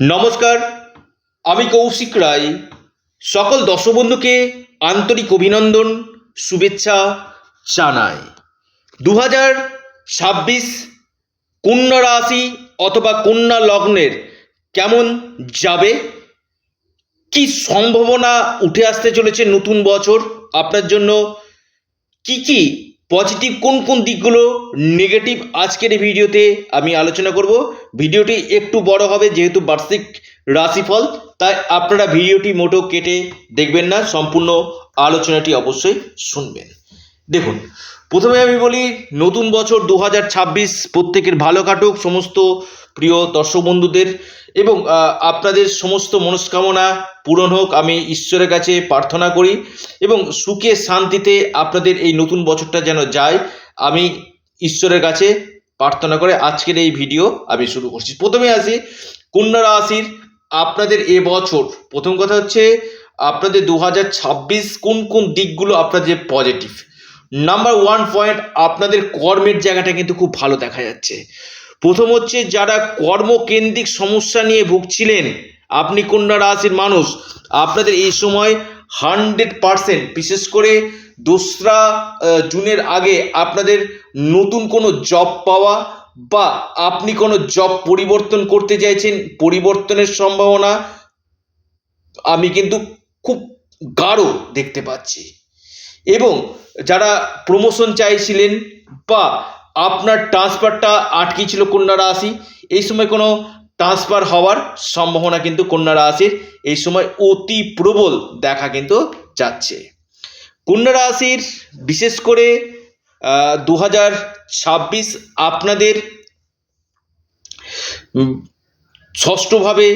নমস্কার, আমি কৌশিক রায়। সকল দর্শক বন্ধুকে আন্তরিক অভিনন্দন, শুভেচ্ছা জানাই। দু হাজার ছাব্বিশ কন্যা রাশি অথবা কন্যা লগ্নের কেমন যাবে? কি সম্ভাবনা উঠে আসতে চলেছে নতুন বছর? আপনার জন্য কি কি পজিটিভ কোন কোন দিকগুলো নেগেটিভ আজকের ভিডিওতে আমি আলোচনা করব। ভিডিওটি একটু বড় হবে, যেহেতু বার্ষিক রাশিফল, তাই আপনারা ভিডিওটি মোটো কেটে দেখবেন না, সম্পূর্ণ আলোচনাটি অবশ্যই শুনবেন। দেখুন প্রথমে আমি বলি, নতুন বছর দু হাজার ছাব্বিশ প্রত্যেকের ভালো কাটুক, সমস্ত প্রিয় দর্শক বন্ধুদের। এবং আপনাদের সমস্ত মনস্কামনা পূরণ হোক, আমি ঈশ্বরের কাছে প্রার্থনা করি। এবং সুখে, শান্তিতে আপনাদের এই নতুন বছরটা যেন যায়, আমি ঈশ্বরের কাছে প্রার্থনা করে আজকের এই ভিডিও আমি শুরু করছি। প্রথমে আসি, কন্যা রাশির আপনাদের এ বছর। প্রথম কথা হচ্ছে, আপনাদের দু হাজার ছাব্বিশ কোন কোন দিকগুলো আপনাদের পজিটিভ নাম্বার ওয়ান পয়েন্ট আপনাদের কর্মের জায়গাটা কিন্তু খুব ভালো দেখা যাচ্ছে। প্রথম হচ্ছে, যারা কর্মকেন্দ্রিক সমস্যা নিয়ে ভুগছিলেন, আপনি কন্যা রাশির মানুষ, আপনাদের এই সময় হান্ড্রেড পারসেন্ট বিশেষ করে দোসরা জুনের আগে আপনাদের নতুন কোনো জব পাওয়া বা আপনি কোনো জব পরিবর্তন করতে চাইছেন, পরিবর্তনের সম্ভাবনা, আমি কিন্তু খুব গাঢ় দেখতে পাচ্ছি। এবং যারা প্রমোশন চাইছিলেন বা আপনার ট্রান্সফারটা আটকে ছিল কন্যা রাশি, এই সময় কোনো ট্রান্সফার হওয়ার সম্ভাবনা কিন্তু কন্যা রাশির, এই সময় অতি প্রবল দেখা কিন্তু যাচ্ছে। কন্যা রাশির বিশেষ করে দু ছাব্বিশ আপনাদের ষষ্ঠভাবে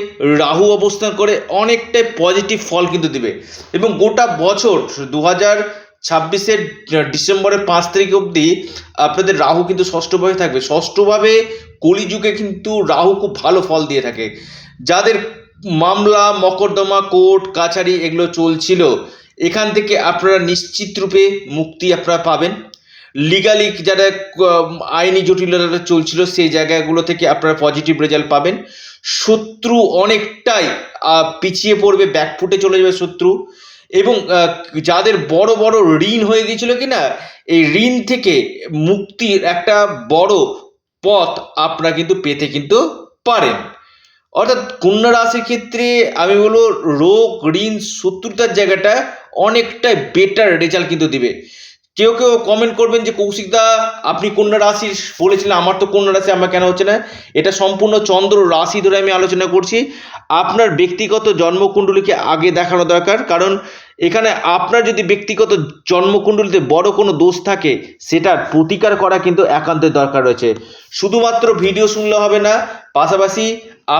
রাহু অবস্থান করে অনেকটাই পজিটিভ ফল কিন্তু দেবে। এবং গোটা বছর দু হাজার ছাব্বিশের ডিসেম্বরের পাঁচ তারিখ অবধি আপনাদের রাহু কিন্তু ষষ্ঠভাবে থাকবে। ষষ্ঠভাবে কলিযুগে কিন্তু রাহু খুব ভালো ফল দিয়ে থাকে। যাদের মামলা, মকদ্দমা, কোর্ট, কাছারি এগুলো চলছিল, এখান থেকে আপনারা নিশ্চিত রূপে মুক্তি আপনারা পাবেন। লিগালি যারা আইনি জটিলতা চলছিল, সেই জায়গাগুলো থেকে আপনারা পজিটিভ রেজাল্ট পাবেন। শত্রু অনেকটাই পিছিয়ে পড়বে, ব্যাকফুটে চলে যাবে শত্রু। এবং যাদের বড় বড় ঋণ হয়ে গিয়েছিল কি না এই ঋণ থেকে মুক্তির একটা বড় পথ আপনারা কিন্তু পেতে কিন্তু পারেন। অর্থাৎ কন্যা রাশির ক্ষেত্রে আমি বলব, রোগ, ঋণ, শত্রুতার জায়গাটা অনেকটাই বেটার রেজাল্ট কিন্তু দিবে। কেউ কেউ কমেন্ট করবেন যে কৌশিকদা আপনি কন্যা রাশি বলেছিলেন, আমার তো কন্যা রাশি, আমার কেন হচ্ছে না? এটা সম্পূর্ণ চন্দ্র রাশি ধরে আমি আলোচনা করছি। আপনার ব্যক্তিগত জন্মকুণ্ডলীকে আগে দেখানো দরকার, কারণ এখানে আপনার যদি ব্যক্তিগত জন্মকুণ্ডলীতে বড় কোনো দোষ থাকে সেটার প্রতিকার করা কিন্তু একান্ত দরকার রয়েছে। শুধুমাত্র ভিডিও শুনলে হবে না, পাশাপাশি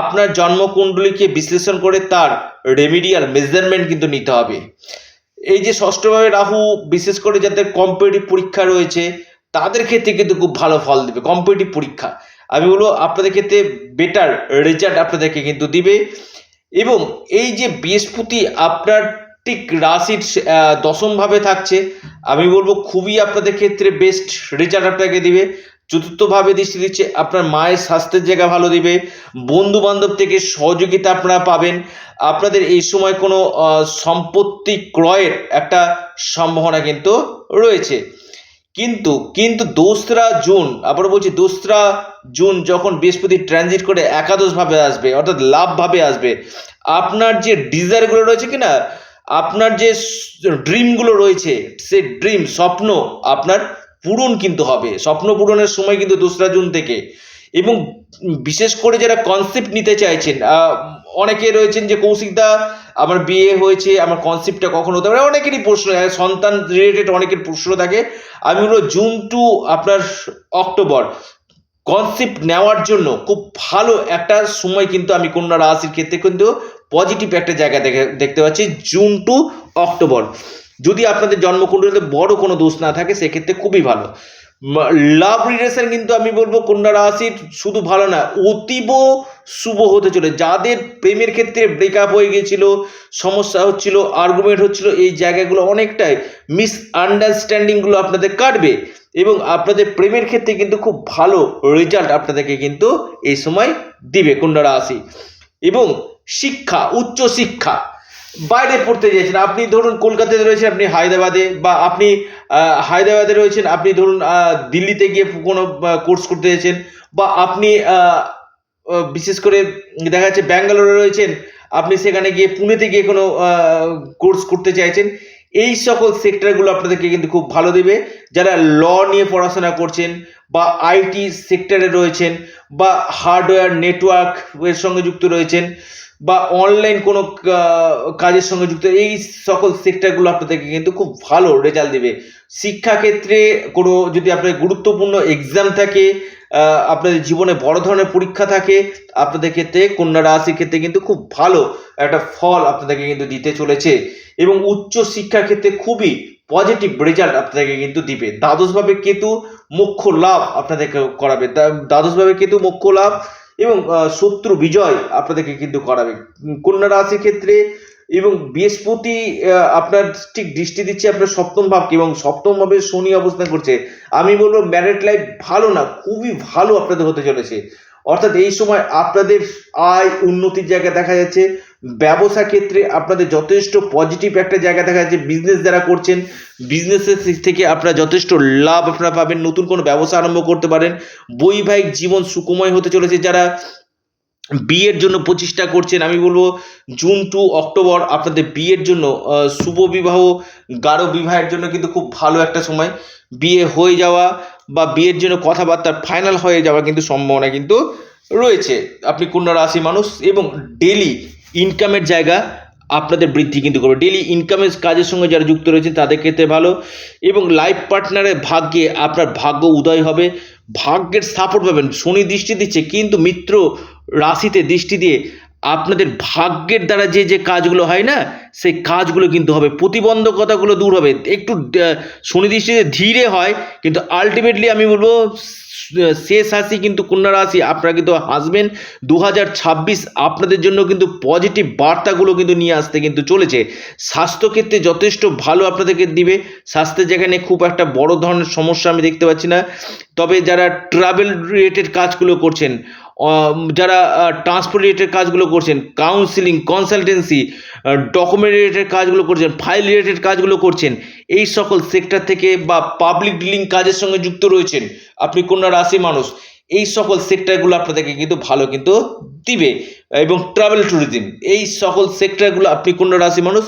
আপনার জন্মকুণ্ডলীকে বিশ্লেষণ করে তার রেমিডিয়াল মেজারমেন্ট কিন্তু নিতে হবে। এই যে ষষ্ঠভাবে রাহু, বিশেষ করে যাদের কম্পিটিভ পরীক্ষা রয়েছে, তাদের ক্ষেত্রে কিন্তু খুব ভালো ফল দেবে কম্পিটিভ পরীক্ষা। আমি বলব, আপনাদের ক্ষেত্রে বেটার রেজাল্ট আপনাদেরকে কিন্তু দিবে। এবং এই যে বৃহস্পতি আপনার ঠিক রাশির দশমভাবে থাকছে, আমি বলব, খুবই আপনাদের ক্ষেত্রে বেস্ট রেজাল্ট আপনাকে দিবে। চতুর্থভাবে দৃষ্টি দিচ্ছে, আপনার মায়ের স্বাস্থ্যের জায়গা ভালো দিবে বন্ধু বান্ধব থেকে সহযোগিতা আপনারা পাবেন। আপনাদের এই সময় কোনো সম্পত্তি ক্রয়ের একটা সম্ভাবনা কিন্তু রয়েছে। কিন্তু কিন্তু দোসরা জুন আবার বলছি দোসরা জুন যখন বৃহস্পতি ট্রানজিট করে একাদশভাবে আসবে, অর্থাৎ লাভভাবে আসবে, আপনার যে ডিজায়ারগুলো রয়েছে কি না আপনার যে ড্রিমগুলো রয়েছে, সে ড্রিম স্বপ্ন আপনার পূরণ কিন্তু হবে স্বপ্ন পূরণের সময় কিন্তু দোসরা জুন থেকে। এবং বিশেষ করে যারা কনসেপ্ট নিতে চাইছেন অনেকে রয়েছেন যে কৌশিকদা আমার বিয়ে হয়েছে আমার কনসেপ্টটা কখন হতে পারে অনেকেরই প্রশ্ন আহ, সন্তান রিলেটেড অনেকের প্রশ্ন থাকে। আমি বলব জুন টু আপনার অক্টোবর কনসেপ্ট নেওয়ার জন্য খুব ভালো একটা সময় কিন্তু আমি কন্যা রাশির ক্ষেত্রে কিন্তু পজিটিভ একটা জায়গা দেখে দেখতে পাচ্ছি জুন টু অক্টোবর। যদি আপনাদের জন্মকুণ্ডলীতে বড় কোনো দোষ না থাকে, সেক্ষেত্রে খুবই ভালো। লাভ রিলেশন কিন্তু আমি বলব, কন্যা রাশির শুধু ভালো না, অতীব শুভ হতে চলে যাদের প্রেমের ক্ষেত্রে ব্রেকআপ হয়ে গিয়েছিল, সমস্যা হচ্ছিল আর্গুমেন্ট হচ্ছিল, এই জায়গাগুলো অনেকটাই মিস আন্ডারস্ট্যান্ডিংগুলো আপনাদের কাটবে এবং আপনাদের প্রেমের ক্ষেত্রে কিন্তু খুব ভালো রেজাল্ট আপনাদেরকে কিন্তু এই সময় দিবে কন্যা রাশি। এবং শিক্ষা, উচ্চ শিক্ষা। বাইরে পড়তে চাইছেন আপনি ধরুন কলকাতাতে রয়েছেন, আপনি হায়দ্রাবাদে বা আপনি হায়দ্রাবাদে রয়েছেন, আপনি ধরুন দিল্লিতে গিয়ে কোনো কোর্স করতে চাইছেন বা আপনি বিশেষ করে দেখা যাচ্ছে ব্যাঙ্গালোরে রয়েছেন, আপনি সেখানে গিয়ে পুনেতে গিয়ে কোনো কোর্স করতে চাইছেন, এই সকল সেক্টরগুলো আপনাদেরকে কিন্তু খুব ভালো দেবে। যারা ল নিয়ে পড়াশোনা করছেন বা আইটি সেক্টরে রয়েছেন বা হার্ডওয়্যার নেটওয়ার্ক এর সঙ্গে যুক্ত রয়েছেন বা অনলাইন কোনো কাজের সঙ্গে যুক্ত, এই সকল সেক্টরগুলো আপনাদেরকে কিন্তু খুব ভালো রেজাল্ট দেবে। শিক্ষাক্ষেত্রে কোনো যদি আপনার গুরুত্বপূর্ণ এক্সাম থাকে আপনাদের জীবনে বড় ধরনের পরীক্ষা থাকে, আপনাদের ক্ষেত্রে কন্যা রাশির ক্ষেত্রে কিন্তু খুব ভালো একটা ফল আপনাদেরকে কিন্তু দিতে চলেছে। এবং উচ্চ শিক্ষার ক্ষেত্রে খুবই পজিটিভ রেজাল্ট আপনাদেরকে কিন্তু দিবে। দ্বাদশভাবে কেতু মুখ্য লাভ আপনাদেরকে করাবে। দ্বাদশভাবে কেতু মুখ্য লাভ এবং শত্রু বিজয় আপনাদেরকে কিন্তু করাবে। কন্যা রাশির ক্ষেত্রে এবং বৃহস্পতি আপনার ঠিক দৃষ্টি দিচ্ছে আপনার সপ্তম ভাবকে এবং সপ্তম ভাবে শনি অবস্থান করছে। আমি বলব ম্যারেড লাইফ ভালো না, খুবই ভালো আপনাদের হতে চলেছে। অর্থাৎ এই সময় আপনাদের আয় উন্নতির জায়গা দেখা যাচ্ছে। ব্যবসা ক্ষেত্রে আপনাদের যথেষ্ট পজিটিভ একটা জায়গা দেখা যাচ্ছে বিজনেস যারা করছেন বিজনেসের দিক থেকে আপনারা যথেষ্ট লাভ আপনারা পাবেন, নতুন কোনো ব্যবসা আরম্ভ করতে পারেন। বৈবাহিক জীবন সুখময় হতে চলেছে, যারা বিয়ের জন্য প্রচেষ্টা করছেন, আমি বলব জুন টু অক্টোবর আপনাদের বিয়ের জন্য শুভ বিবাহ, গাঢ় বিবাহের জন্য কিন্তু খুব ভালো একটা সময়। বিয়ে হয়ে যাওয়া বা বিয়ের জন্য কথাবার্তা ফাইনাল হয়ে যাওয়া কিন্তু সম্ভাবনা কিন্তু রয়েছে। আপনি কন্যা রাশি মানুষ এবং ডেলি ইনকামের জায়গা আপনাদের বৃদ্ধি কিন্তু করবে। ডেলি ইনকামের কাজের সঙ্গে যারা যুক্ত রয়েছেন, তাদের ক্ষেত্রে ভালো। এবং লাইফ পার্টনারের ভাগ্যে আপনার ভাগ্য উদয় হবে। ভাগ্যের সাপোর্ট পাবেন। শনি দৃষ্টি দিচ্ছে, কিন্তু মিত্র রাশিতে দৃষ্টি দিয়ে আপনাদের ভাগ্যের দ্বারা যে যে কাজগুলো হয় না, সেই কাজগুলো কিন্তু হবে। প্রতিবন্ধকতাগুলো দূর হবে। একটু শনি দৃষ্টিতে ধীরে হয়, কিন্তু আলটিমেটলি আমি বলব শেষ হাসি কিন্তু কন্যা রাশি, আপনারা কিন্তু হাসবেন দু হাজার ছাব্বিশ, আপনাদের জন্য কিন্তু পজিটিভ বার্তাগুলো কিন্তু নিয়ে আসতে কিন্তু চলেছে। স্বাস্থ্যক্ষেত্রে যথেষ্ট ভালো আপনাদেরকে দিবে। স্বাস্থ্যের যেখানে খুব একটা বড় ধরনের সমস্যা আমি দেখতে পাচ্ছি না। তবে যারা ট্রাভেল রিলেটেড কাজগুলো করছেন যারা ট্রান্সপোর্ট রিলেটেড কাজগুলো করছেন কাউন্সিলিং কনসালটেন্সি ডকুমেন্ট রিলেটেড কাজগুলো করছেন ফাইল রিলেটেড কাজগুলো করছেন, এই সকল সেক্টর থেকে বা পাবলিক ডিলিং কাজের সঙ্গে যুক্ত রয়েছেন, আপনি কন্যা রাশি মানুষ এই সকল সেক্টরগুলো আপনাদেরকে কিন্তু ভালো কিন্তু দিবে। এবং ট্রাভেল ট্যুরিজম এই সকল সেক্টরগুলো আপনি কন্যা রাশি মানুষ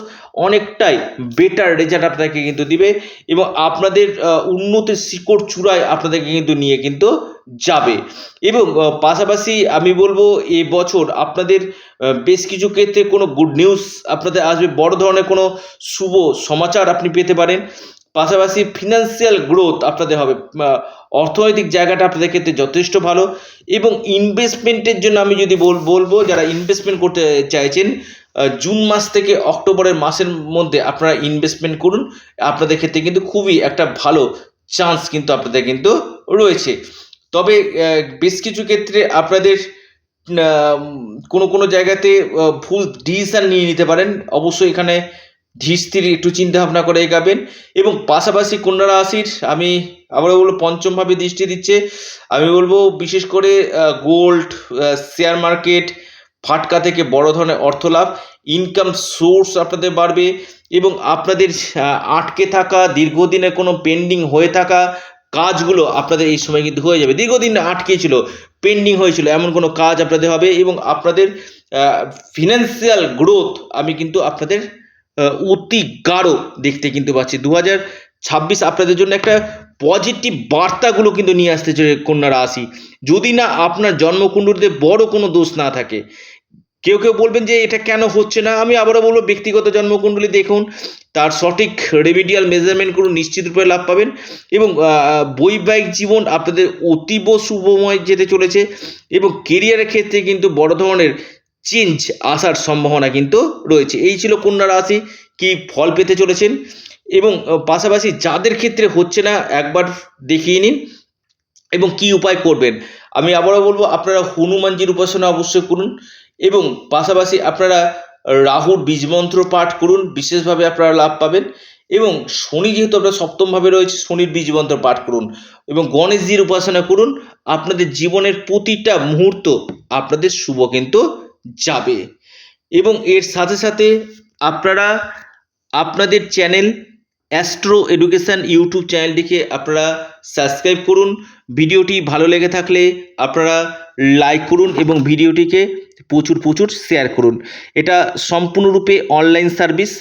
অনেকটাই বেটার রেজাল্ট আপনাকে কিন্তু দিবে এবং আপনাদের উন্নতির শিকড় চূড়ায় আপনাদেরকে কিন্তু নিয়ে কিন্তু যাবে। এবং পাশাপাশি আমি বলব এ বছর আপনাদের বেশ কিছু ক্ষেত্রে কোনো গুড নিউজ আপনাদের আসবে। বড় ধরনের কোনো শুভ সমাচার আপনি পেতে পারেন। পাশাপাশি ফিনান্সিয়াল গ্রোথ আপনাদের হবে অর্থনৈতিক জায়গাটা আপনাদের ক্ষেত্রে যথেষ্ট ভালো এবং ইনভেস্টমেন্টের জন্য আমি যদি বল, বলব যারা ইনভেস্টমেন্ট করতে চাইছেন জুন মাস থেকে অক্টোবরের মাসের মধ্যে আপনারা ইনভেস্টমেন্ট করুন, আপনাদের ক্ষেত্রে কিন্তু খুবই একটা ভালো চান্স কিন্তু আপনাদের কিন্তু রয়েছে। তবে বেশ কিছু ক্ষেত্রে আপনাদের কোনো কোনো জায়গাতে ভুল ডিসিশন নিয়ে নিতে পারেন। অবশ্যই এখানে ধীর একটু চিন্তা ভাবনা করে এগাবেন। এবং পাশাপাশি কন্যা রাশির আমি আবারও বলব, পঞ্চমভাবে দৃষ্টি দিচ্ছে। আমি বলব, বিশেষ করে গোল্ড শেয়ার মার্কেট, ফাটকা থেকে বড় ধরনের অর্থ লাভ ইনকাম সোর্স আপনাদের বাড়বে এবং আপনাদের আটকে থাকা, দীর্ঘদিনের কোনো পেন্ডিং হয়ে থাকা কাজগুলো আপনাদের এই সময় কিন্তু হয়ে যাবে। দীর্ঘদিন আটকে ছিল পেন্ডিং হয়েছিল, এমন কোনো কাজ আপনাদের হবে এবং আপনাদের ফিনান্সিয়াল গ্রোথ আমি কিন্তু আপনাদের অতি গাঢ় দেখতে কিন্তু পাচ্ছি। দু হাজার ছাব্বিশ আপনাদের জন্য একটা পজিটিভ বার্তাগুলো কিন্তু নিয়ে আসতে চলে কন্যা রাশি। যদি না আপনার জন্মকুণ্ডলীতে বড় কোনো দোষ না থাকে, কেউ কেউ বলবেন যে এটা কেন হচ্ছে না? আমি আবারও বলব, ব্যক্তিগত জন্মকুণ্ডলী দেখুন, তার সঠিক রেমিডিয়াল মেজারমেন্ট করুন, নিশ্চিত রূপে লাভ পাবেন এবং বৈবাহিক জীবন আপনাদের অতীব শুভময় যেতে চলেছে এবং কেরিয়ারের ক্ষেত্রে কিন্তু বড় ধরনের চেঞ্জ আসার সম্ভাবনা কিন্তু রয়েছে। এই ছিল কন্যা রাশি, কি ফল পেতে চলেছেন? এবং পাশাপাশি যাদের ক্ষেত্রে হচ্ছে না, একবার দেখিয়ে নিন। এবং কি উপায় করবেন? আমি আবারও বলব, আপনারা হনুমানজির উপাসনা অবশ্যই করুন। এবং পাশাপাশি আপনারা রাহুর বীজমন্ত্র পাঠ করুন, বিশেষভাবে আপনারা লাভ পাবেন। এবং শনি যেহেতু আপনার সপ্তমভাবে রয়েছে, শনির বীজমন্ত্র পাঠ করুন। এবং গণেশজির উপাসনা করুন। আপনাদের জীবনের প্রতিটা মুহূর্ত আপনাদের শুভ কিন্তু যাবে। এবং এর সাথে সাথে আপনারা আপনাদের চ্যানেল অ্যাস্ট্রো এডুকেশান ইউটিউব চ্যানেলটিকে আপনারা সাবস্ক্রাইব করুন। ভিডিওটি ভালো লেগে থাকলে আপনারা লাইক করুন এবং ভিডিওটিকে প্রচুর প্রচুর শেয়ার করুন। এটা সম্পূর্ণরূপে অনলাইন সার্ভিস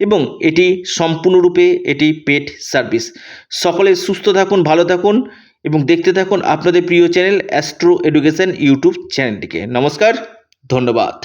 এবং এটি সম্পূর্ণরূপে এটি পেড সার্ভিস। সকলে সুস্থ থাকুন, ভালো থাকুন এবং দেখতে থাকুন আপনাদের প্রিয় চ্যানেল অ্যাস্ট্রো এডুকেশান ইউটিউব চ্যানেলটিকে। নমস্কার। ধন্যবাদ।